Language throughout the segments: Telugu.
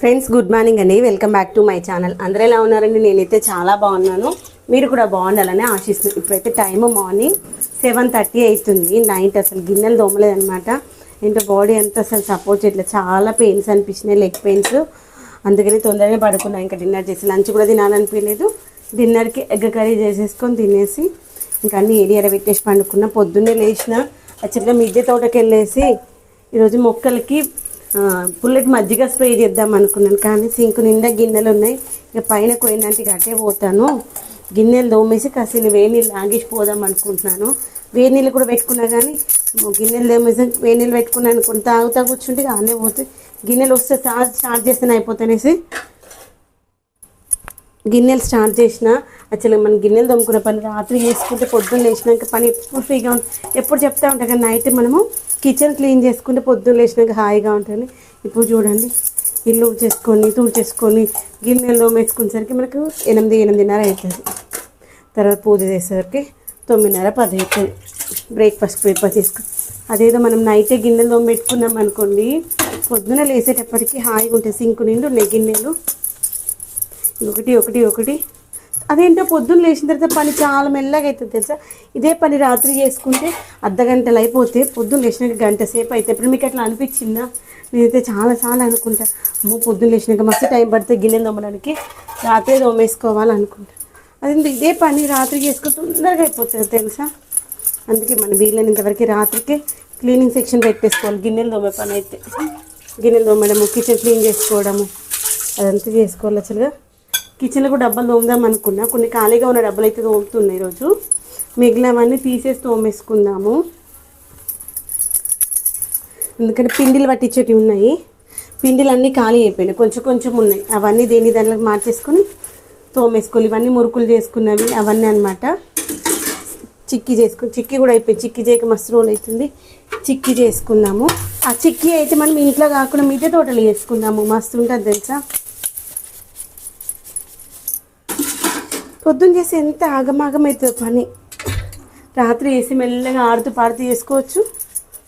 ఫ్రెండ్స్ గుడ్ మార్నింగ్ అండి. Welcome back to my channel అందరూ ఎలా ఉన్నారండి? నేనైతే చాలా బాగున్నాను. మీరు కూడా బాగుండాలని ఆశిస్తున్నాను ఇప్పుడైతే టైం మార్నింగ్ సెవెన్ థర్టీ అవుతుంది. నైట్ అసలు గిన్నెలు దోమలేదనమాట ఏంటో బాడీ అంతా అసలు సపోర్ట్ చేయట్లేదు. చాలా పెయిన్స్ అనిపించినాయి లెగ్ పెయిన్స్ అందుకని తొందరగా పడుకున్నాను ఇంకా డిన్నర్ చేసి లంచ్ కూడా తినాలనిపించలేదు. డిన్నర్కి ఎగ్ కర్రీ చేసేసుకొని తినేసి ఇంకా అన్ని ఏరియా పెట్టేసి పండుకున్న. పొద్దున్నే లేచిన యాక్చువల్గా మిద్దె తోటకి వెళ్ళేసి ఈరోజు మొక్కలకి పుల్లటి మజ్జిగ స్ప్రే చేద్దాం అనుకున్నాను. కానీ సింకు నిండా గిన్నెలు ఉన్నాయి. ఇక పైన పోయినంటే ఇక అటే పోతాను. గిన్నెలు దోమేసి కాసిన వేడి నీళ్ళు ఆగేసి పోదాం అనుకుంటున్నాను. వేడి నీళ్ళు కూడా పెట్టుకున్నా కానీ గిన్నెలు దోమేసి వేడి నీళ్ళు పెట్టుకున్నాను అనుకుని తాగుతా కూర్చుంటే ఇక ఆనే గిన్నెలు వస్తే స్టార్ట్ స్టార్ట్ చేస్తేనే అయిపోతానేసి గిన్నెలు స్టార్ట్ చేసిన అసలు మనం గిన్నెలు తోముకునే పని రాత్రి చేసుకుంటే పొద్దున్న లేచినాక పని ఎప్పుడు ఫ్రీగా ఉంటుంది ఎప్పుడు చెప్తా ఉంటాం కానీ నైట్ మనము కిచెన్ క్లీన్ చేసుకుంటే పొద్దున్న లేచినాక హాయిగా ఉంటుంది. ఇప్పుడు చూడండి ఇల్లు చేసుకొని చేసుకొని గిన్నెలు తోమేసుకునేసరికి మనకు ఎనిమిది ఎనిమిదిన్నర అవుతుంది తర్వాత పూజ చేసేసరికి తొమ్మిదిన్నర పది అవుతుంది బ్రేక్ఫాస్ట్ ప్రిపేర్ చేసుకుని అదేదో మనం నైటే గిన్నెలు తోమి పెట్టుకున్నాం అనుకోండి పొద్దున లేసేటప్పటికి హాయిగా ఉంటుంది. సింకు నిండు ఉన్నాయి గిన్నెలు. ఒకటి ఒకటి ఒకటి. అదేంటో పొద్దున్న లేచిన తర్వాత పని చాలా మెల్లగా అవుతుంది తెలుసా? ఇదే పని రాత్రి చేసుకుంటే అర్ధ గంటలు అయిపోతే పొద్దున్న లేచినాక గంట సేపు అయితే ఇప్పుడు మీకు అట్లా అనిపించిందా? నేనైతే చాలా చాలా అనుకుంటా. అమ్మో పొద్దున్న లేచినాక మస్తు టైం పడితే గిన్నెలు తోమడానికి. రాత్రి తోమేసుకోవాలనుకుంటా. అది ఇదే పని రాత్రి చేసుకుని తొందరగా అయిపోతుంది తెలుసా? అందుకే మన వీళ్ళని వరకు రాత్రికే క్లీనింగ్ సెక్షన్ పెట్టేసుకోవాలి. గిన్నెలు తోమే పని అయితే. గిన్నెలు తోమడము కిచెన్ క్లీన్ చేసుకోవడము అదంతా చేసుకోవాలి అసలుగా. కిచెన్లో కూడా డబ్బాలు తోముదాం అనుకున్నా. కొన్ని ఖాళీగా ఉన్న డబ్బులు అయితే తోముతున్నాయి ఈరోజు. మిగిలినవన్నీ తీసేసి తోమేసుకుందాము. ఎందుకంటే పిండిలు పట్టించేటివి ఉన్నాయి. పిండిలు అన్నీ ఖాళీ అయిపోయినాయి. కొంచెం కొంచెం ఉన్నాయి. అవన్నీ దేని దాంట్లో మార్చేసుకొని తోమేసుకోవాలి. ఇవన్నీ మురుకులు చేసుకున్నవి అవన్నీ అన్నమాట. చిక్కీ చేసుకుని చిక్కీ కూడా అయిపోయింది. చిక్కీ చేయక మస్తు రోజులు అవుతుంది. చిక్కీ చేసుకుందాము. ఆ చిక్కీ అయితే మనం ఇంట్లో కాకుండా మిద్దె తోటలు చేసుకుందాము. మస్తు ఉంటుంది తెలుసా? పొద్దున్న చేసి ఎంత ఆగమాగం అవుతుంది పని. రాత్రి వేసి మెల్లగా ఆడుతూ పాడుతూ చేసుకోవచ్చు.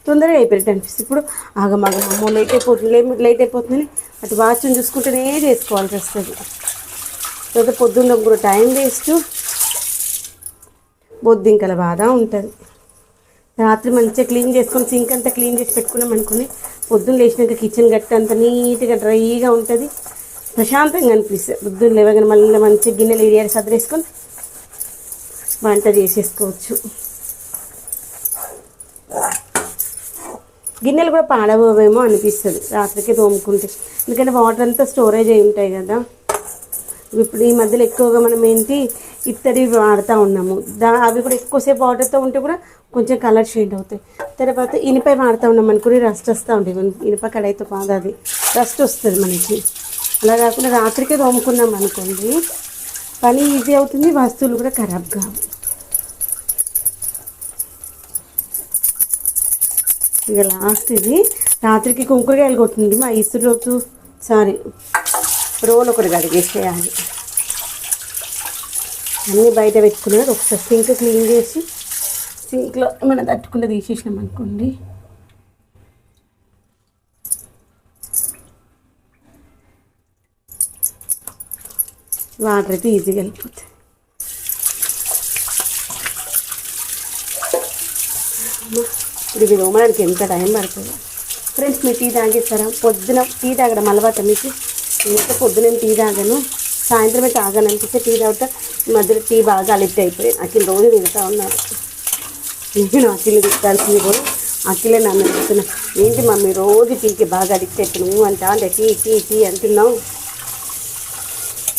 తొందరగా అయిపోయినట్టు అనిపిస్తుంది. ఇప్పుడు ఆగమాగం అమ్మో లేట్ అయిపోతుంది లేట్ లేట్ అయిపోతుందని అటు వాచ్ని చూసుకుంటేనే చేసుకోవాల్సి వస్తుంది. లేకపోతే పొద్దున్న కూడా టైం వేస్ట్. బొద్దింకల బాధ ఉంటుంది. రాత్రి మంచిగా క్లీన్ చేసుకొని సింక్ అంతా క్లీన్ చేసి పెట్టుకున్నాం అనుకుని పొద్దున్న లేచినాక కిచెన్ గట్ట అంత నీట్గా డ్రైగా ఉంటుంది. ప్రశాంతంగా అనిపిస్తుంది. పొద్దున్న లేవగానే మళ్ళీ మంచిగా గిన్నెలు ఏరియా సదరేసుకొని వంట చేసేసుకోవచ్చు. గిన్నెలు కూడా పాడబోవేమో అనిపిస్తుంది. రాత్రికి తోముకుంటే. ఎందుకంటే వాటర్ అంతా స్టోరేజ్ అయి ఉంటాయి కదా. ఇప్పుడు ఈ మధ్యలో ఎక్కువగా మనం ఏంటి ఇత్తడి వాడుతూ ఉన్నాము. దా అవి కూడా ఎక్కువసేపు వాటర్తో ఉంటే కూడా కొంచెం కలర్ షేడ్ అవుతాయి. తర్వాత ఇనుపై వాడుతూ ఉన్నాం అనుకుని రస్ట్ వస్తూ ఉంటాయి ఇనుప కడాయితో కాదు అది. రస్ట్ వస్తుంది మనకి. అలా కాకుండా రాత్రికే తోముకున్నాం అనుకోండి పని ఈజీ అవుతుంది వస్తువులు కూడా ఖరాబ్ కావు ఇక లాస్ట్ ఇది రాత్రికి కుంకుడుకాయలు కొట్టింది మా ఇసురు రోజు. సారీ రోల్ ఒకటి కడిగేసేయాలి అన్నీ బయట పెట్టుకున్నారు ఒకసారి సింక్ క్లీన్ చేసి సింక్లో ఏమైనా తట్టుకుంటే తీసేసినాం అనుకోండి. వాటర్ అయితే ఈజీగా వెళ్ళిపోతుంది ఇప్పుడు ఇది తోమడానికి ఎంత టైం పడుతుంది? ఫ్రెండ్స్ మీరు టీ తాగేస్తారా? పొద్దున టీ తాగడం అలవాటు మీకు? నేనైతే పొద్దున టీ తాగాను. సాయంత్రమే తాగాను అనిపిస్తే టీ తాగుతా. ఈ మధ్యలో టీ బాగా అలిక్ట్ అయిపోయి అఖిల్ రోజు తిరుగుతూ ఉన్నారు నేను అఖిల్ తిట్టాల్సింది కూడా అఖిలే నన్ను ఏంటి మమ్మీ రోజు టీకి బాగా అడిక్ట్ నువ్వు అంటా అంటే టీ టీ టీ అంటున్నావు.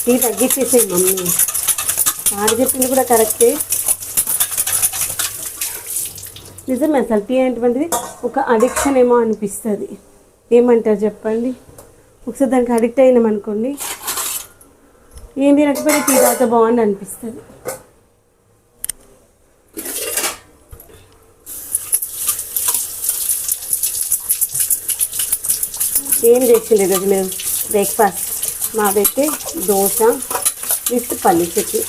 టీ తగ్గించేసేయి మమ్మీ. ఆడు చెప్పింది కూడా కరెక్టే. నిజమే అసలు టీ అనేటువంటిది ఒక అడిక్షన్ ఏమో అనిపిస్తుంది. ఏమంటారు చెప్పండి? ఒకసారి దానికి అడిక్ట్ అయినాం అనుకోండి ఏం తినకపోయినా టీ తాగితే బాగుంది అనిపిస్తుంది. ఏం చేసిండే ఈరోజు మీరు? బ్రేక్ఫాస్ట్? మాదైతే దోశ విత్ పల్లి చట్నీ.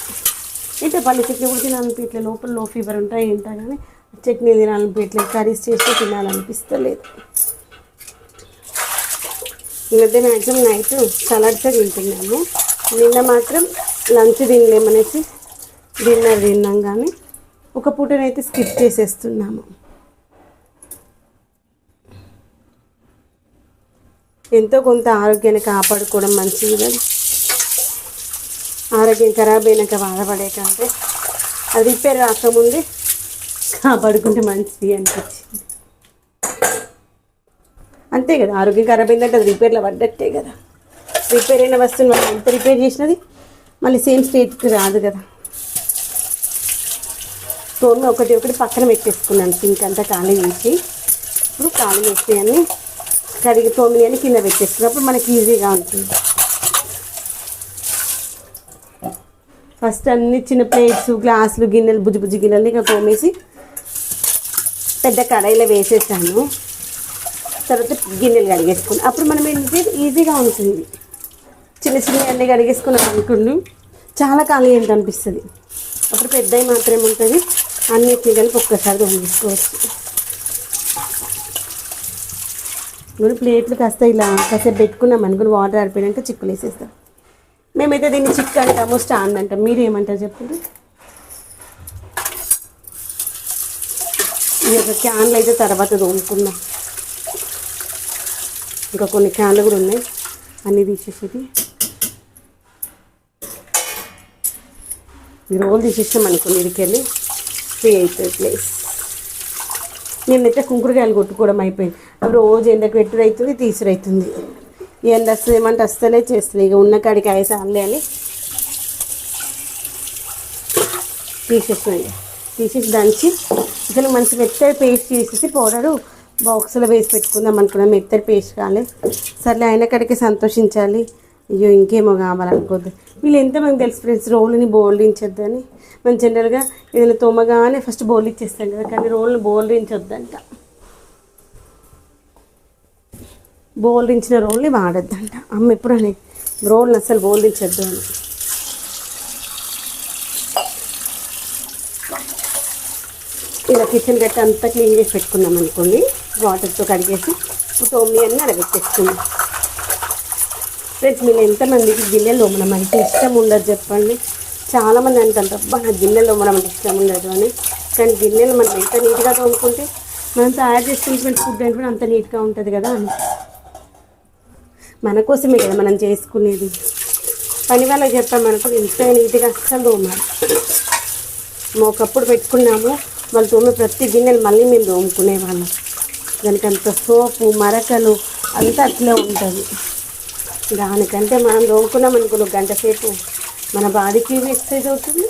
ఏంటో పల్లి చట్నీ కూడా తినాలనిపించలేదు లోపల లో ఫీవర్ ఉంటాయి ఏంటా కానీ చట్నీ తినాలనిపించలేదు కర్రీస్ చేస్తే తినాలనిపిస్తలేదు. ఈ మ్యాక్సిమం నైట్ సలాడ్సే తింటున్నాము. నిన్న మాత్రం లంచ్ తినలేమనేసి డిన్నర్ తిన్నాం కానీ ఒక పూటనైతే స్కిప్ చేసేస్తున్నాము. ఎంతో కొంత ఆరోగ్యాన్ని కాపాడుకోవడం మంచిది. కదా ఆరోగ్యం ఖరాబ్ అయినాక బాధపడే కంటే అది రిపేర్ రాకముందే కాపాడుకుంటే మంచిది అనిపించింది. అంతే కదా ఆరోగ్యం ఖరాబ్ అయిందంటే అది రిపేర్లో పడ్డట్టే కదా. రిపేర్ అయిన వస్తువుని మనం ఎంత రిపేర్ చేసినది? మళ్ళీ సేమ్ స్టేట్కి రాదు కదా. తోమి ఒకటి ఒకటి పక్కన పెట్టేసుకున్నాను సింక్ అంతా ఖాళీ చేసి. ఇప్పుడు ఖాళీ చేసి కడిగి తోమి అని కింద పెట్టేసుకున్నప్పుడు మనకి ఈజీగా ఉంటుంది. ఫస్ట్ అన్ని చిన్న ప్లేట్స్ గ్లాసులు గిన్నెలు బుజ్జి బుజ్జి గిన్నెలు ఇక తోమేసి పెద్ద కడాయిలో వేసేసాను. తర్వాత గిన్నెలు కడిగేసుకుని అప్పుడు మనం ఏంటి ఈజీగా ఉంటుంది. చిన్న చిన్న అన్నీ కడిగేసుకున్నాం అనుకుండు చాలా ఖాళీ ఏంటి అనిపిస్తుంది. అప్పుడు పెద్దవి మాత్రమే ఉంటుంది. అన్నిటిని కలిపి ఒక్కసారి తోమేసుకోవచ్చు. నూనె ప్లేట్లు కాస్త ఇలా కాసేపు పెట్టుకున్నాం అనుకుని వాటర్ ఆడిపోయాక చిక్కులు వేసేస్తాం మేమైతే దీన్ని చిక్కు అంటాము స్టాండ్ అంటాం. మీరు ఏమంటారు చెప్పండి? ఈ యొక్క క్యాన్లు అయితే తర్వాత తోముకుందాం. ఇంకా కొన్ని క్యాన్లు కూడా ఉన్నాయి. అన్నీ తీసేసేది. ఈ రోల్ తీసేసాం అనుకోండి ఇడికెళ్ళి ఫ్రీ అవుతుంది ప్లేస్. నేనైతే కుంకుడుకాయలు కొట్టుకోవడం అయిపోయింది. రోజు ఎండకు పెట్టుడు అవుతుంది ఎండ వస్తుంది ఏమంటే వస్తలే చేస్తుంది ఇక ఉన్న కాడికి ఆయసాలే అని తీసేసినాయి తీసేసి దంచి అసలు మంచి మెత్తడి పేస్ట్ చేసేసి పౌడరు బాక్స్లో వేసి పెట్టుకుందాం అనుకున్నాం. మెత్తడి పేస్ట్ కాలే. సర్లే అయిన కాడికి సంతోషించాలి. అయ్యో ఇంకేమో కావాలనుకోద్దు. వీళ్ళు ఎంతమంది తెలుసు ఫ్రెండ్స్? రోల్ని బోల్డించొద్దని. మనం జనరల్గా ఏదైనా తోమగానే ఫస్ట్ బౌల్ ఇచ్చేస్తాం కదా కానీ రోల్ని బోల్డించొద్దంట. బోల్డించిన రోల్ని వాడద్దంట. అమ్మ ఎప్పుడు అని రోల్ని అసలు బోల్డించద్దు అని. ఇలా కిచెన్ గట్ట అంతా క్లీన్ చేసి పెట్టుకున్నాం అనుకోండి వాటర్తో కడిగేసి ఇప్పుడు తొమ్మిది అన్నీ అడగట్టేసుకున్నాం ఫ్రెండ్స్ మీరు ఎంతమందికి గిన్నెలు తోమడం అంటే ఇష్టం ఉండదు చెప్పండి. చాలామంది అంటారు అబ్బా నాకు గిన్నెలు తోమడం అంటే ఇష్టం ఉండదు అని. కానీ గిన్నెలు మనం ఎంత నీట్గా తోముకుంటే మనం తయారు చేసుకుంటున్న ఫుడ్ అంటే కూడా అంత నీట్గా ఉంటుంది కదా అని. మన కోసమే కదా మనం చేసుకునేది. పని వాళ్ళకి చెప్పాం మనకు ఇంత నీట్గా అస్సలు తోమాలి ఒకప్పుడు పెట్టుకున్నాము వాళ్ళు తోమే ప్రతి గిన్నెలు మళ్ళీ మేము తోముకునే వాళ్ళం. దానికి అంత సోపు మరకలు అంతా అట్లే ఉంటుంది. దానికంటే మనం తోముకున్నాం అనుకో గంట సేపు మన బాడీకి ఎక్సర్సైజ్ అవుతుంది.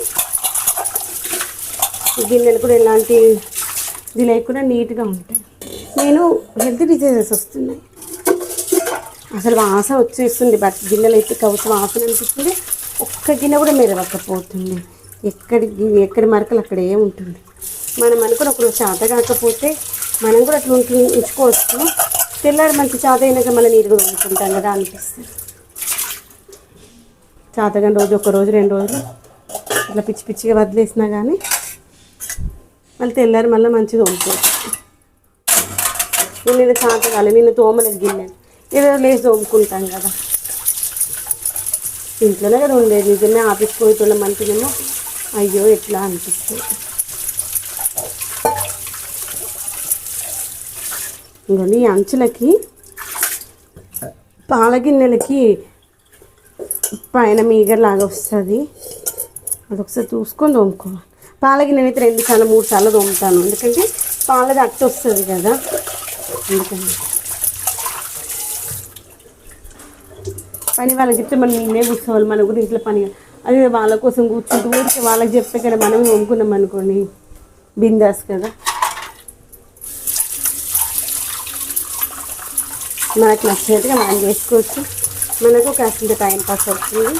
గిన్నెలు కూడా ఎలాంటి ఇది లేకుండా నీట్గా ఉంటాయి. నేను హెల్త్ డిసీజెస్ వస్తున్నాయి. అసలు వాసన వచ్చేస్తుంది బట్ గిన్నెలు అయితే కవుసు వాసన అనిపిస్తుంది. ఒక్క గిన్నె కూడా మెరవకపోతుంది. ఎక్కడి ఎక్కడి మరకలు అక్కడే ఉంటుంది? మనం అనుకుని ఒకరు చేత కాకపోతే మనం కూడా అట్లా ఉంటు ఉంచుకోవచ్చు. తెల్లారి మంచి చేత అయినాక మళ్ళీ నీట్గా ఉంచుకుంటాం కదా అనిపిస్తుంది. చేతగాని రోజు ఒక రోజు రెండు రోజులు ఇట్లా పిచ్చి పిచ్చిగా వదిలేసినా కానీ మళ్ళీ తెల్లారి మళ్ళీ మంచిగా ఉంటుంది నేను నిన్న చేత కాలే నిన్న తోమలేదు గిన్నె. ఏదో లేచి తోముకుంటాం కదా. ఇంట్లోనే కదా ఉండేది. నిజమే ఆఫీస్కి పోయేటోళ్ళం అంటేనేమో అయ్యో ఎట్లా అనిపిస్తుంది. ఇంకోండి ఈ అంచులకి పాల గిన్నెలకి పైన మీగలాగా వస్తుంది. అది ఒకసారి చూసుకొని తోముకోవాలి. పాల గిన్నెని అయితే రెండు సార్లు మూడు సార్లు తోముతాను. ఎందుకంటే పాలది అట్టు వస్తుంది కదా. అందుకని. పని వాళ్ళకి చెప్తే మనం మేమే కూర్చోవాలి మన కూడా ఇంట్లో పని అదే వాళ్ళ కోసం కూర్చుంటూ ఊరికే వాళ్ళకి చెప్తే కదా మనమే వమ్ముకున్నాం అనుకోండి. బిందాస్ కదా. మనకు నచ్చినట్టుగా మనం చేసుకోవచ్చు. మనకు కాస్త టైం పాస్ అవుతుంది.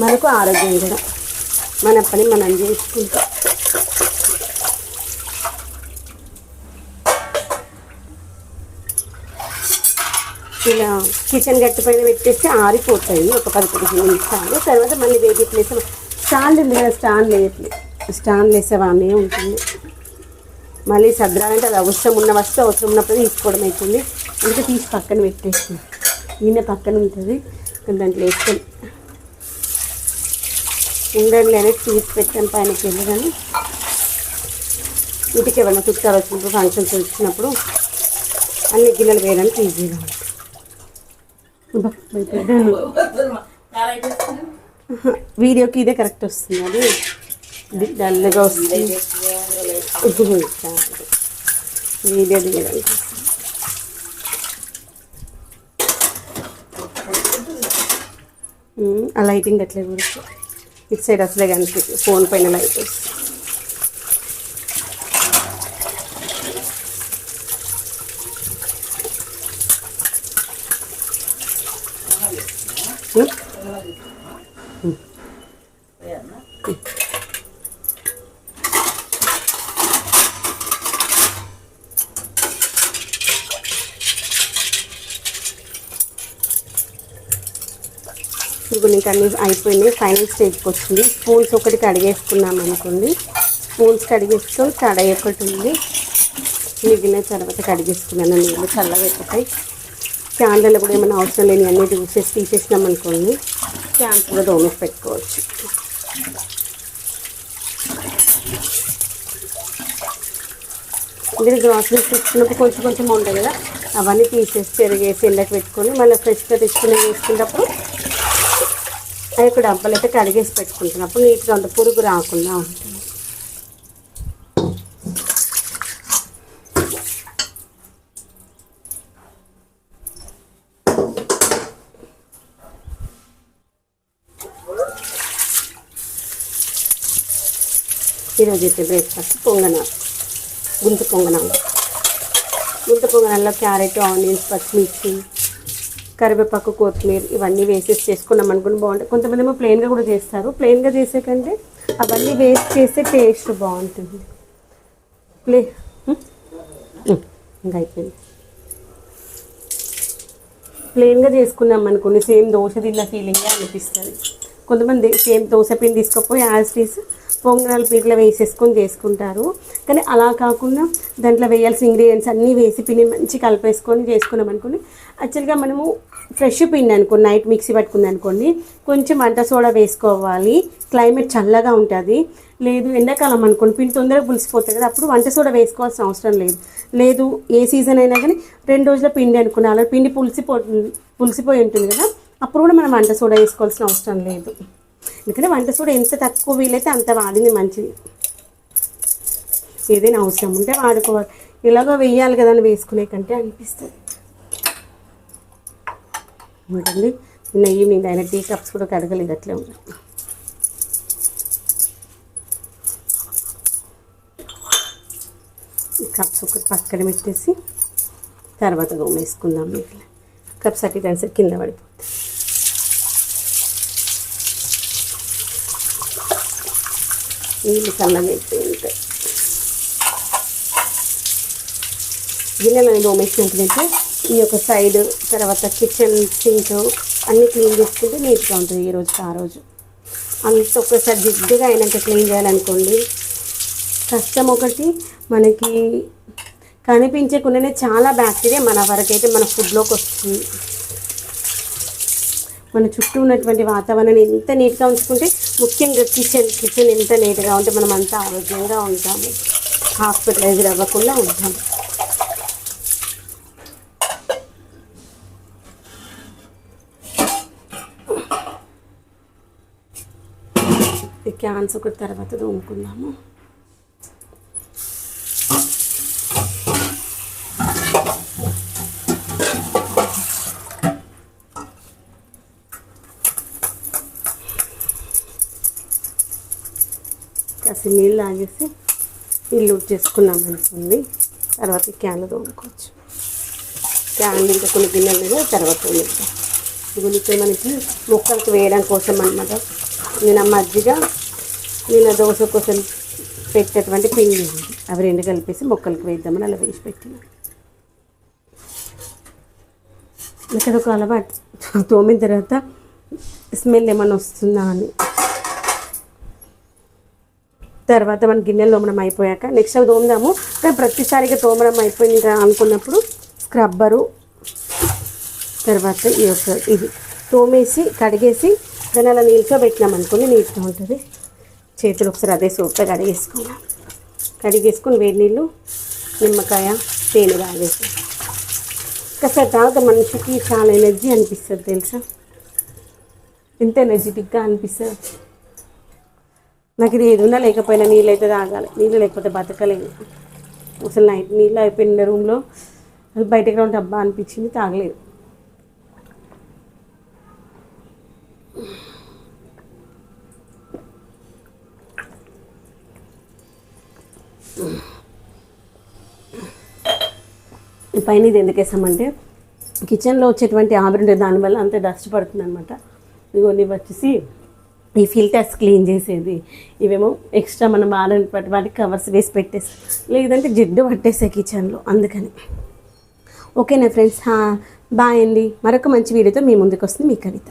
మనకు ఆరోగ్యం కూడా. మన పని మనం చేసుకుంటాం. ఇలా కిచెన్ గట్టి పైన పెట్టేస్తే ఆరిపోతాయి. ఒక పది పదిహేను నిమిషాలు. తర్వాత మళ్ళీ వేడి ప్లేస్ స్టాండ్ ఉంది కదా స్టాండ్ లేదు స్టాండ్ వేసేవానే ఉంటుంది. మళ్ళీ సర్దాలంటే అది అవసరం ఉన్న వస్తువు అవసరం ఉన్నప్పుడు తీసుకోవడం అవుతుంది. అందుకే తీసి పక్కన పెట్టేసి ఈయన పక్కన ఉంటుంది. దాంట్లో వేసుకొని ఉండండి అనేది తీసి పెట్టాను పైన వెళ్ళి కానీ ఇంటికి ఏమైనా చుట్టాలు వచ్చినప్పుడు ఫంక్షన్స్ వచ్చినప్పుడు అన్ని గిన్నెలు వేయడానికి ఈజీగా ఉంటుంది. వీడియోకి ఇదే కరెక్ట్ వస్తుంది. అది ఇది డల్గా వస్తుంది. వీడియో తీయడానికి ఆ లైటింగ్ అట్లే కూడా ఇటు సైడ్ అసలే కనిపిస్తుంది ఫోన్ పైన లైట్ వస్తుంది. ఇప్పుడు అన్ని అయిపోయినాయి. ఫైనల్ స్టేజ్కి వచ్చింది. స్పూన్స్ ఒకటి కడిగేసుకున్నాం అనుకోండి. స్పూన్స్ కడిగేసుకొని కడాయి ఒకటి ఉంది. మిగిలిన తర్వాత కడిగేసుకున్నాను. నీళ్ళు చల్లగా అయిపోతాయి క్యాన్లలో కూడా ఏమైనా అవసరం లేని అన్ని చూసేసి తీసేసినాం అనుకోండి. క్యాన్ కూడా దోమేసి పెట్టుకోవచ్చు. మీరు గ్రాసరీస్ తెచ్చుకున్నప్పుడు కొంచెం కొంచెం ఉంటాయి కదా. అవన్నీ తీసేసి పెరిగేసి ఎండకు పెట్టుకొని మళ్ళీ ఫ్రెష్గా తెచ్చుకునే వేసుకున్నప్పుడు అవి ఒక డబ్బాలు అయితే కడిగేసి పెట్టుకుంటున్నప్పుడు నీట్గా ఉంటుంది పురుగు రాకుండా ఉంటుంది. ఈరోజు అయితే బ్రేక్ఫాస్ట్ పొంగనాలు. గుంత పొంగనాలు. గుంత పొంగనాల్లో క్యారెట్ ఆనియన్స్ పచ్చిమిర్చి కరివేపాకు కొత్తిమీర ఇవన్నీ వేసేసి చేసుకున్నాం అనుకుని బాగుంటుంది. కొంతమంది ఏమో ప్లెయిన్గా కూడా చేస్తారు. ప్లెయిన్గా చేసే కంటే అవన్నీ వేస్ట్ చేస్తే టేస్ట్ బాగుంటుంది. ప్లే ఇంకా అయిపోయింది. ప్లెయిన్గా చేసుకున్నాం అనుకోండి సేమ్ దోశ తిన్న ఫీలింగే అనిపిస్తుంది. కొంతమంది సేమ్ దోశ పిండి తీసుకపోయి యాజ్ టీస్ పొంగనాలు పీకలు వేసేసుకొని చేసుకుంటారు. కానీ అలా కాకుండా దాంట్లో వేయాల్సిన ఇంగ్రీడియంట్స్ అన్నీ వేసి పిండి మంచి కలిపేసుకొని చేసుకున్నాం అనుకోండి యాక్చువల్గా మనము ఫ్రెష్ పిండి అనుకోండి నైట్ మిక్సీ పట్టుకుంది అనుకోండి కొంచెం వంట సోడా వేసుకోవాలి. క్లైమేట్ చల్లగా ఉంటుంది. లేదు ఎండాకాలం అనుకోండి పిండి తొందరగా పులిసిపోతుంది కదా అప్పుడు వంట సోడా వేసుకోవాల్సిన అవసరం లేదు. లేదు ఏ సీజన్ అయినా కానీ రెండు రోజుల పిండి అనుకున్నా అలా పిండి పులిసిపో పులిసిపోయి ఉంటుంది కదా అప్పుడు కూడా మనం వంట సోడా వేసుకోవాల్సిన అవసరం లేదు. ఎందుకంటే వంట సోడా ఎంత తక్కువ వీలైతే అంత వాడింది మంచిది. ఏదైనా అవసరం ఉంటే వాడుకోవాలి. ఇలాగో వెయ్యాలి కదా అని వేసుకునే కంటే అనిపిస్తుంది. ఉంటుంది నిన్న ఈవినింగ్ ఆయన టీ కప్స్ కూడా కడగలేదు అట్లే ఉన్నాయి కప్స్ ఒకటి పక్కన పెట్టేసి తర్వాత రూమ్ వేసుకుందాం మీకు కప్స్ అట్టి దాని కింద పడిపోతుంది. నీళ్ళు చల్లగా అయిపోయి ఉంటాయి. గిన్నెలను దోమేసినట్లయితే ఈ యొక్క సైడ్ తర్వాత కిచెన్ సింక్ అన్నీ క్లీన్ చేసుకుంటే నీట్గా ఉంటుంది ఈ ఆ రోజు. అంత ఒక్కసారి జిడ్డుగా అయినాక క్లీన్ చేయాలనుకోండి కష్టం ఒకటి మనకి కనిపించకుండానే చాలా బ్యాక్టీరియా మన వరకైతే మన ఫుడ్లోకి వస్తుంది. మన చుట్టూ ఉన్నటువంటి వాతావరణాన్ని ఎంత నీట్గా ఉంచుకుంటే ముఖ్యంగా కిచెన్ కిచెన్ ఎంత నీట్గా ఉంటే మనం అంత ఆరోగ్యంగా ఉంటాము. హాస్పిటలైజ్ అవ్వకుండా ఉంటాము. ఈ క్యాన్స్ ఒకటి తర్వాత తోముకుందాము. కాసి నీళ్ళు ఆగేసి ఇల్లు చేసుకున్నాం అనుకోండి తర్వాత క్యాన్లు తోముకోవచ్చు. క్యాన్లు ఇంకా కొన్ని గిన్నెలు తర్వాత తోముతాం ఇదిగో మనకి మొక్కలకు వేయడం కోసం అనమాట నేను ఆ మజ్జిగ నేను ఆ దోశ కోసం పెట్టేటువంటి పిండి అవి రెండు కలిపేసి మొక్కలకు వేద్దామని అలా వేసి పెట్టిన. ఇక్కడ ఒక అలవాటు. తోమిన తర్వాత స్మెల్ ఏమైనా వస్తుందా అని. తర్వాత మన గిన్నెలు తోమడం అయిపోయాక నెక్స్ట్ అవి తోముదాము. కానీ ప్రతిసారిగా తోమడం అయిపోయింది అనుకున్నప్పుడు స్క్రబ్బరు తర్వాత ఈ యొక్క ఇది. తోమేసి కడిగేసి దాన్ని అలా నిల్చోబెట్టినాం అనుకోండి నీట్గా ఉంటుంది. చేతులు ఒకసారి అదే సోప్తో కడిగేసుకున్నాం. కడిగేసుకొని వేడి నీళ్ళు నిమ్మకాయ తేనె తాగేసి ఒకసారి తర్వాత మనిషికి చాలా ఎనర్జీ అనిపిస్తుంది తెలుసా? ఎంత ఎనర్జెటిక్గా అనిపిస్తుంది. నాకు ఇది ఏదున్నా లేకపోయినా నీళ్ళు అయితే తాగాలి. నీళ్ళు లేకపోతే బతకలేదు అసలు నైట్ నీళ్ళు అయిపోయిన రూమ్లో అది బయటకు ఉంటే డబ్బా అనిపించింది తాగలేదు. పైన ఇది ఎందుకు వేసామంటే కిచెన్లో వచ్చేటువంటి ఆవిరి ఉండే దానివల్ల అంత డస్ట్ పడుతుంది అనమాట ఇవన్నీ వచ్చేసి ఈ ఫిల్టర్స్ క్లీన్ చేసేది. ఇవేమో ఎక్స్ట్రా మనం వాడని వాటికి కవర్స్ వేసి పెట్టేసి లేదంటే జిడ్డు పట్టేసే కిచెన్లో అందుకని. ఓకేనా ఫ్రెండ్స్ బాయ్ అండి. మరొక మంచి వీడియోతో మీ ముందుకు వస్తుంది మీ కవిత.